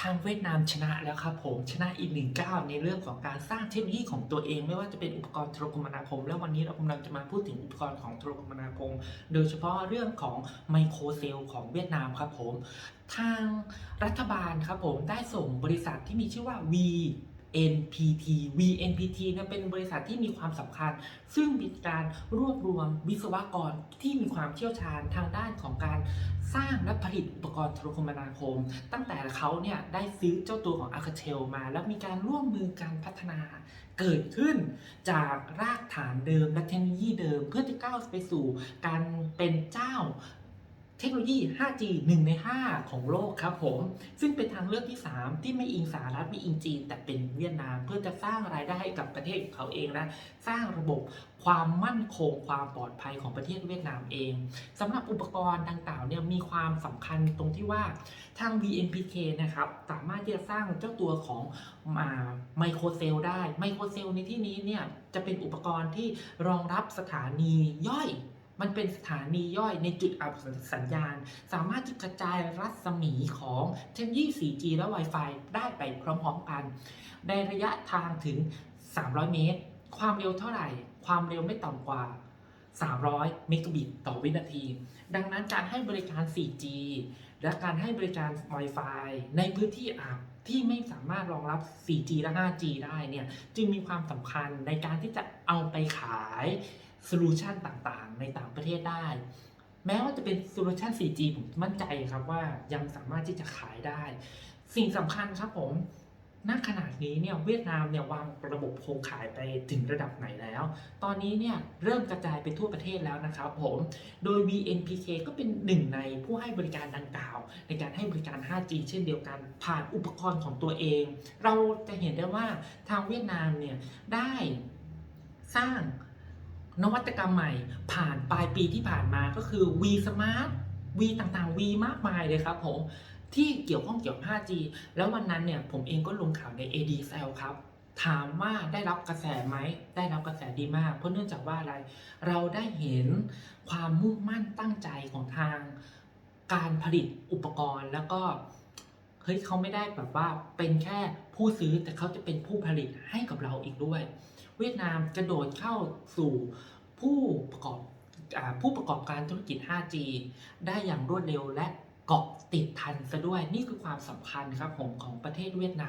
ทางเวียดนามชนะแล้วครับผมชนะอีกหนึ่งก้าวในเรื่องของการสร้างเทคโนโลยีของตัวเอง ไม่ว่าจะเป็นอุปกรณ์โทรคมนาคม แล้ววันนี้เรากำลังจะมาพูดถึงอุปกรณ์ของโทรคมนาคม โดยเฉพาะเรื่องของไมโครเซลล์ของเวียดนามครับผม ทางรัฐบาลครับผมได้ส่งบริษัทที่มีชื่อว่า V NPT VNPT เนี่ยเป็นบริษัทที่มีความสำคัญ ซึ่งมีการรวบรวมวิศวกรที่มีความเชี่ยวชาญทางด้านของการสร้างและผลิตอุปกรณ์โทรคมนาคม ตั้งแต่เขาเนี่ยได้ซื้อเจ้าตัวของ a r c a t e l มา แล้วมีการร่วมมือการพัฒนาเกิดขึ้นจากรากฐานเดิมและเทคโนโลยีเดิม เพื่อจะก้าวไปสู่การเป็นเจ้า เทคโนโลยี 5G 1 ใน 5 ของโลกครับผม ซึ่งเป็นทางเลือกที่ 3 ที่ไม่อิงสหรัฐไม่อิงจีน แต่เป็นเวียดนาม เพื่อจะสร้างรายได้ให้กับประเทศของเขาเองและสร้างระบบความมั่นคงความปลอดภัยของประเทศเวียดนามเองสำหรับอุปกรณ์ดังกล่าวเนี่ยมีความสำคัญตรงที่ว่าทาง VNPK นะครับสามารถที่จะสร้างเจ้าตัวของไมโครเซลได้ไมโครเซลในที่นี้เนี่ยจะเป็นอุปกรณ์ที่รองรับสถานีย่อย มันเป็นสถานีย่อยในจุดอับสัญญาณ สามารถที่กระจายรัศมีของเทคโนโลยี 4G และ Wi-Fi ได้ไปพร้อมๆกัน ในระยะทางถึง 300 เมตร ความเร็วเท่าไหร่ ความเร็วไม่ต่ำกว่า 300 เมกะบิตต่อวินาที ดังนั้นการให้บริการ 4G และการให้บริการ Wi-Fi ในพื้นที่อับที่ไม่สามารถรองรับ 4G และ 5G ได้เนี่ย จึงมีความสำคัญในการที่จะเอาไปขาย โซลูชันต่างๆ ในต่างประเทศได้ แม้ว่าจะเป็นโซลูชัน 4G ผมมั่นใจครับว่ายังสามารถที่จะขายได้ สิ่งสำคัญครับผมณขนาดนี้เนี่ยเวียดนามเนี่ยวางระบบโครงข่ายไปถึงระดับไหนแล้ว ตอนนี้เนี่ยเริ่มกระจายไปทั่วประเทศแล้วนะครับผม โดย VNPK ก็เป็นหนึ่งในผู้ให้บริการดังกล่าว ในการให้บริการ 5G เช่นเดียวกันผ่านอุปกรณ์ของตัวเอง เราจะเห็นได้ว่าทางเวียดนามเนี่ยได้สร้าง นวัตกรรมใหม่ผ่านปลายปีที่ผ่านมาก็คือ V Smart V ต่างๆ V มากมายเลยครับผมที่เกี่ยวข้องเกี่ยวกับ 5G แล้ววันนั้นเนี่ยผมเองก็ลงข่าวใน AD c e l ครับ ถามว่าได้รับกระแสไหม ได้รับกระแสดีมาก เพราะเนื่องจากว่าอะไร เราได้เห็นความมุ่งมั่นตั้งใจของทาง การผลิตอุปกรณ์แล้วก็เฮ้ยเขาไม่ได้แบบว่าเป็นแค่ผู้ซื้อแต่เขาจะเป็นผู้ผลิตให้กับเราอีกด้วย เวียดนามกระโดดเข้าสู่ผู้ประกอบผู้ประกอบการธุรกิจ 5G ได้อย่างรวดเร็วและเกาะติดทันซะด้วยนี่คือความสำคัญครับผมของประเทศเวียดนาม